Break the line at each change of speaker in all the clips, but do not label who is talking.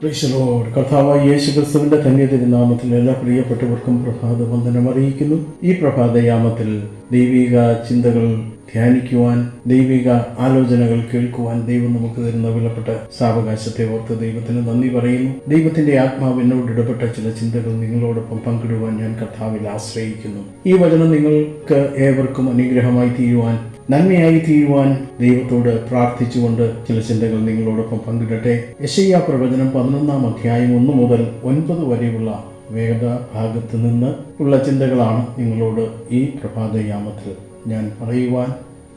പ്രീശലോട് യേശു ക്രിസ്തുവിന്റെ തന്നെ തിരുനാമത്തിൽ എല്ലാ പ്രിയപ്പെട്ടവർക്കും പ്രഭാത വന്ദനം അറിയിക്കുന്നു. ഈ പ്രഭാതയാമത്തിൽ ദൈവിക ചിന്തകൾ ധ്യാനിക്കുവാൻ ദൈവിക ആലോചനകൾ കേൾക്കുവാൻ ദൈവം നമുക്ക് തരുന്ന വിലപ്പെട്ട സാവകാശത്തെ ഓർത്ത് ദൈവത്തിന് നന്ദി പറയുന്നു. ദൈവത്തിന്റെ ആത്മാവ് എന്നോട് ഇടപെട്ട ചില ചിന്തകൾ നിങ്ങളോടൊപ്പം പങ്കിടുവാൻ ഞാൻ കർത്താവിൽ ആശ്രയിക്കുന്നു. ഈ വചനം നിങ്ങൾക്ക് ഏവർക്കും അനുഗ്രഹമായി തീരുവാൻ നന്മയായി തീരുവാൻ ദൈവത്തോട് പ്രാർത്ഥിച്ചുകൊണ്ട് ചില ചിന്തകൾ നിങ്ങളോടൊപ്പം പങ്കിടട്ടെ. യശയ്യ പ്രവചനം പതിനൊന്നാം അധ്യായം ഒന്ന് മുതൽ ഒൻപത് വരെയുള്ള വേദ ഭാഗത്ത് നിന്ന് ഉള്ള ചിന്തകളാണ് നിങ്ങളോട് ഈ പ്രഭാതയാമത്തിൽ ഞാൻ പറയുവാൻ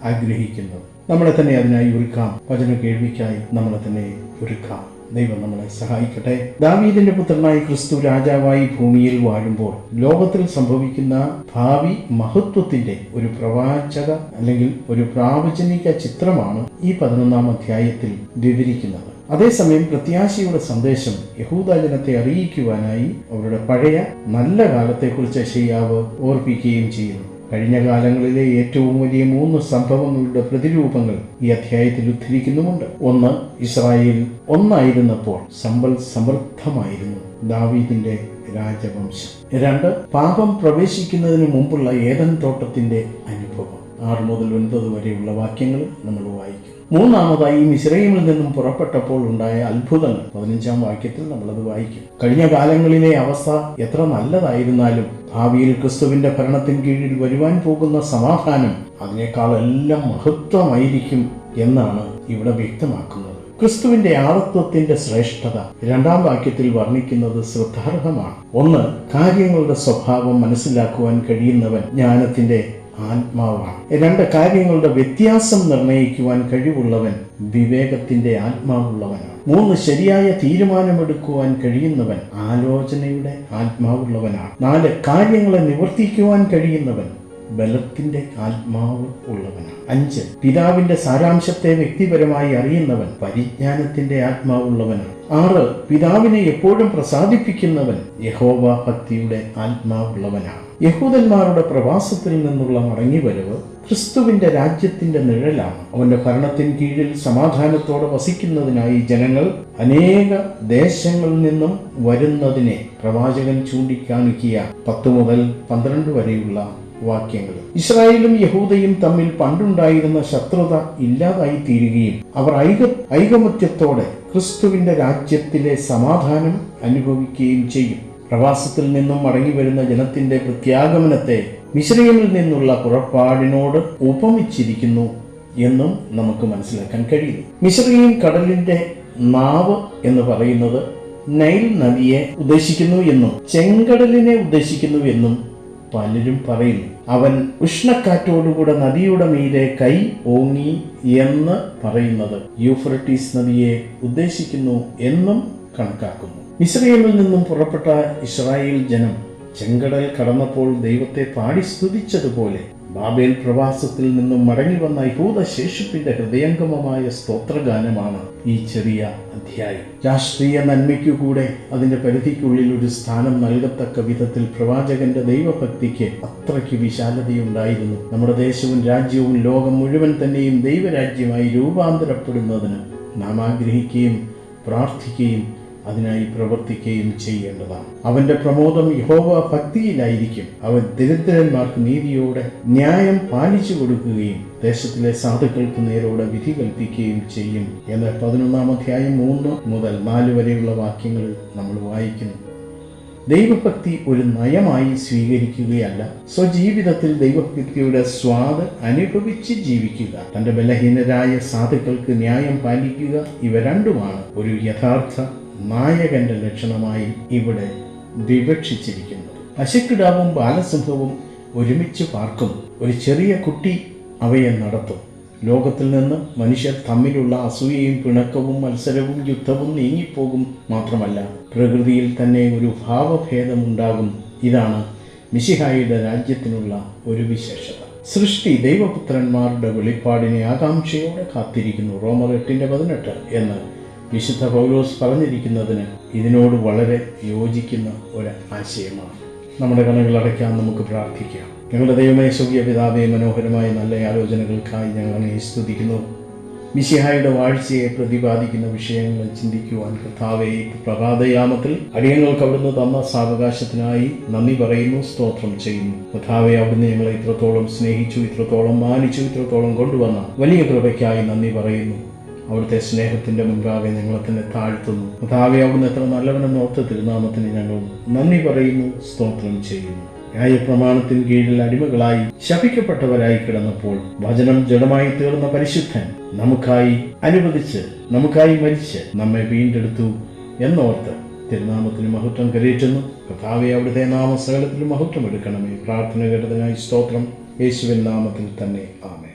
ആഗ്രഹിക്കുന്നത്. നമ്മളെ തന്നെ അതിനായി ഒരുക്കാം. വചന കേൾവിക്കായി നമ്മളെ തന്നെ ഒരുക്കാം. ദൈവം നമ്മളെ സഹായിക്കട്ടെ. ദാവീദിന്റെ പുത്രനായി ക്രിസ്തു രാജാവായി ഭൂമിയിൽ വാഴുമ്പോൾ ലോകത്തിൽ സംഭവിക്കുന്ന ഭാവി മഹത്വത്തിന്റെ ഒരു പ്രവാചക അല്ലെങ്കിൽ ഒരു പ്രാവചനിക ചിത്രമാണ് ഈ പതിനൊന്നാം അധ്യായത്തിൽ വിവരിക്കുന്നത്. അതേസമയം പ്രത്യാശയുടെ സന്ദേശം യഹൂദജനത്തെ അറിയിക്കുവാനായി അവരുടെ പഴയ നല്ല കാലത്തെക്കുറിച്ച് ഷെയ്യാവ് ഓർപ്പിക്കുകയും ചെയ്യുന്നു. കഴിഞ്ഞ കാലങ്ങളിലെ ഏറ്റവും വലിയ മൂന്ന് സംഭവങ്ങളുടെ പ്രതിരൂപങ്ങൾ ഈ അധ്യായത്തിൽ ഉദ്ധരിക്കുന്നുമുണ്ട്. ഒന്ന് ഇസ്രായേൽ ഒന്നായിരുന്നപ്പോൾ സമ്പൽ സമൃദ്ധമായിരുന്നു ദാവീദിന്റെ രാജവംശം. രണ്ട് പാപം പ്രവേശിക്കുന്നതിന് മുമ്പുള്ള ഏതൻ തോട്ടത്തിന്റെ അനുഭവം. ആറ് മുതൽ ഒൻപത് വരെയുള്ള വാക്യങ്ങൾ നമ്മൾ വായിക്കും. മൂന്നാമതായി മിശ്രയിമിൽ നിന്നും പുറപ്പെട്ടപ്പോൾ ഉണ്ടായ അത്ഭുതങ്ങൾ. പതിനഞ്ചാം വാക്യത്തിൽ നമ്മളത് വായിക്കും. കഴിഞ്ഞ കാലങ്ങളിലെ അവസ്ഥ എത്ര നല്ലതായിരുന്നാലും ഭാവിയിൽ ക്രിസ്തുവിന്റെ ഭരണത്തിന് കീഴിൽ വരുവാൻ പോകുന്ന സമാധാനം അതിനേക്കാൾ എല്ലാം മഹത്വമായിരിക്കും എന്നാണ് ഇവിടെ വ്യക്തമാക്കുന്നത്. ക്രിസ്തുവിന്റെ ആളത്വത്തിന്റെ ശ്രേഷ്ഠത രണ്ടാം വാക്യത്തിൽ വർണിക്കുന്നത് ശ്രദ്ധാർഹമാണ്. ഒന്ന് കാര്യങ്ങളുടെ സ്വഭാവം മനസ്സിലാക്കുവാൻ കഴിയുന്നവൻ ജ്ഞാനത്തിന്റെ ആത്മാവാണ്. രണ്ട് കാര്യങ്ങളുടെ വ്യത്യാസം നിർണയിക്കുവാൻ കഴിവുള്ളവൻ വിവേകത്തിന്റെ ആത്മാവുള്ളവനാണ്. മൂന്ന് ശരിയായ തീരുമാനമെടുക്കുവാൻ കഴിയുന്നവൻ ആലോചനയുടെ ആത്മാവുള്ളവനാണ്. നാല് കാര്യങ്ങളെ നിവർത്തിക്കുവാൻ കഴിയുന്നവൻ ബലത്തിന്റെ ആത്മാവ് ഉള്ളവനാണ്. അഞ്ച് പിതാവിന്റെ സാരാംശത്തെ വ്യക്തിപരമായി അറിയുന്നവൻ പരിജ്ഞാനത്തിന്റെ ആത്മാവുള്ളവനാണ്. ആറ് പിതാവിനെ എപ്പോഴും പ്രസാദിപ്പിക്കുന്നവൻ യഹോവ ഭക്തിയുടെ ആത്മാവുള്ളവനാണ്. യഹൂദന്മാരുടെ പ്രവാസത്തിൽ നിന്നുള്ള മടങ്ങിവരവ് ക്രിസ്തുവിന്റെ രാജ്യത്തിന്റെ നിഴലാണ്. അവന്റെ ഭരണത്തിൻ കീഴിൽ സമാധാനത്തോടെ വസിക്കുന്നതിനായി ജനങ്ങൾ അനേക ദേശങ്ങളിൽ നിന്നും വരുന്നതിനെ പ്രവാചകൻ ചൂണ്ടിക്കാണിക്കുക പത്ത് മുതൽ പന്ത്രണ്ട് വരെയുള്ള വാക്യങ്ങൾ ഇസ്രായേലും യഹൂദയും തമ്മിൽ പണ്ടുണ്ടായിരുന്ന ശത്രുത ഇല്ലാതായി തീരുകയും അവർ ഐക ഐകമത്യത്തോടെ ക്രിസ്തുവിന്റെ രാജ്യത്തിലെ സമാധാനം അനുഭവിക്കുകയും ചെയ്യും. പ്രവാസത്തിൽ നിന്നും മടങ്ങി വരുന്ന ജനത്തിന്റെ പ്രത്യാഗമനത്തെ മിശ്രയമിൽ നിന്നുള്ള പുറപ്പാടിനോട് ഉപമിച്ചിരിക്കുന്നു എന്നും നമുക്ക് മനസ്സിലാക്കാൻ കഴിയും. മിശ്രയും കടലിന്റെ നാവ് എന്ന് പറയുന്നത് നൈൽ നദിയെ ഉദ്ദേശിക്കുന്നു എന്നും ചെങ്കടലിനെ ഉദ്ദേശിക്കുന്നു എന്നും പലരും പറയുന്നു. അവൻ ഉഷ്ണക്കാറ്റോടുകൂടെ നദിയുടെ മീതെ കൈ ഓങ്ങി എന്ന് പറയുന്നത് യൂഫ്രട്ടീസ് നദിയെ ഉദ്ദേശിക്കുന്നു എന്നും കണക്കാക്കുന്നു. ഇസ്രയേലിൽ നിന്നും പുറപ്പെട്ട ഇസ്രായേൽ ജനം ചെങ്കടൽ കടന്നപ്പോൾ ദൈവത്തെ പാടി സ്തുതിച്ചതുപോലെ ബാബേൽ പ്രവാസത്തിൽ നിന്നും മടങ്ങി വന്ന യഹൂദ ശേഷിപ്പിന്റെ ഹൃദയംഗമമായ സ്തോത്രഗാനമാണ് ഈ ചെറിയ അധ്യായം. രാഷ്ട്രീയ നന്മയ്ക്കു കൂടെ അതിന്റെ പരിധിക്കുള്ളിൽ ഒരു സ്ഥാനം നൽകത്തക്ക വിധത്തിൽ പ്രവാചകന്റെ ദൈവഭക്തിക്ക് അത്രയ്ക്ക് വിശാലതയുണ്ടായിരുന്നു. നമ്മുടെ ദേശവും രാജ്യവും ലോകം മുഴുവൻ തന്നെയും ദൈവരാജ്യമായി രൂപാന്തരപ്പെടുന്നതിന് നാം ആഗ്രഹിക്കുകയും പ്രാർത്ഥിക്കുകയും അതിനായി പ്രവർത്തിക്കുകയും ചെയ്യേണ്ടതാണ്. അവന്റെ പ്രമോദം യഹോവ ഭക്തിയിലായിരിക്കും. അവൻ ദരിദ്രന്മാർക്ക് നീതിയോടെ ന്യായം പാലിച്ചു കൊടുക്കുകയും ദേശത്തിലെ സാധുക്കൾക്ക് നേരോടെ വിധി കൽപ്പിക്കുകയും ചെയ്യും എന്ന് പതിനൊന്നാം അധ്യായം മൂന്ന് മുതൽ നാല് വരെയുള്ള വാക്യങ്ങൾ നമ്മൾ വായിക്കുന്നു. ദൈവഭക്തി ഒരു നയമായി സ്വീകരിക്കുകയല്ല. സ്വജീവിതത്തിൽ ദൈവഭക്തിയുടെ സ്വാദ് അനുഭവിച്ച് ജീവിക്കുക. തന്റെ ബലഹീനരായ സാധുക്കൾക്ക് ന്യായം പാലിക്കുക ഇവ രണ്ടുമാണ്. ഒരു യഥാർത്ഥ നായകന്റെ ലക്ഷണമായി ഇവിടെ വിവക്ഷിച്ചിരിക്കുന്നത് പശുക്കിടാവും ബാലസിംഹവും ഒരുമിച്ച് പാർക്കും. ഒരു ചെറിയ കുട്ടി അവയെ നടത്തും. ലോകത്തിൽ നിന്ന് മനുഷ്യർ തമ്മിലുള്ള അസൂയയും പിണക്കവും മത്സരവും യുദ്ധവും നീങ്ങിപ്പോകും മാത്രമല്ല പ്രകൃതിയിൽ തന്നെ ഒരു ഭാവഭേദമുണ്ടാകും. ഇതാണ് മിശിഹായിയുടെ രാജ്യത്തിനുള്ള ഒരു വിശേഷത. സൃഷ്ടി ദൈവപുത്രന്മാരുടെ വെളിപ്പാടിനെ ആകാംക്ഷയോടെ കാത്തിരിക്കുന്നു. റോമർ എട്ടിന്റെ പതിനെട്ട് എന്ന് വിശുദ്ധ പൗലോസ് പറഞ്ഞിരിക്കുന്നതിന് ഇതിനോട് വളരെ യോജിക്കുന്ന ഒരു ആശയമാണ്. നമ്മുടെ കണ്ണുകൾ അടയ്ക്കാൻ നമുക്ക് പ്രാർത്ഥിക്കാം. ഞങ്ങളുടെ ദൈവമേ സ്വർഗീയ പിതാവേ മനോഹരമായ നല്ല ആലോചനകൾക്കായി ഞങ്ങൾ അങ്ങേ സ്തുതിക്കുന്നു. മിശിഹായുടെ വാഴ്ചയെ പ്രതിപാദിക്കുന്ന വിഷയങ്ങൾ ചിന്തിക്കുവാൻ കർത്താവെ പ്രഭാതയാമത്തിൽ അടിയങ്ങൾക്ക് അവിടുന്ന് തന്ന സാവകാശത്തിനായി നന്ദി പറയുന്നു സ്തോത്രം ചെയ്യുന്നു. കർത്താവെ അവിടുന്ന് ഞങ്ങളെ ഇത്രത്തോളം സ്നേഹിച്ചു ഇത്രത്തോളം മാനിച്ചു ഇത്രത്തോളം കൊണ്ടുവന്ന വലിയ കൃപയ്ക്കായി നന്ദി പറയുന്നു. അവിടുത്തെ സ്നേഹത്തിന്റെ മുൻപാകെ ഞങ്ങളെ തന്നെ താഴ്ത്തുന്നു. കർത്താവെ അവിടുന്ന് എത്ര നല്ലവനെന്ന് ഓർത്ത് തിരുനാമത്തിന് ഞങ്ങൾ നന്ദി പറയുന്നു സ്തോത്രം ചെയ്യുന്നു. ന്യായപ്രമാണത്തിന് കീഴിൽ അടിമകളായി ശപിക്കപ്പെട്ടവരായി കിടന്നപ്പോൾ വചനം ജഡമായി തീർന്ന പരിശുദ്ധൻ നമുക്കായി അനുവദിച്ച് നമുക്കായി മരിച്ച് നമ്മെ വീണ്ടെടുത്തു എന്നോർത്ത് തിരുനാമത്തിന് മഹത്വം കരയേറ്റുന്നു. കഥാവെ അവിടുത്തെ നാമസകലത്തിൽ മഹത്വം എടുക്കണമേ. പ്രാർത്ഥന കേട്ടതിനായി സ്തോത്രം. യേശുവിൻ നാമത്തിൽ തന്നെ. ആമേ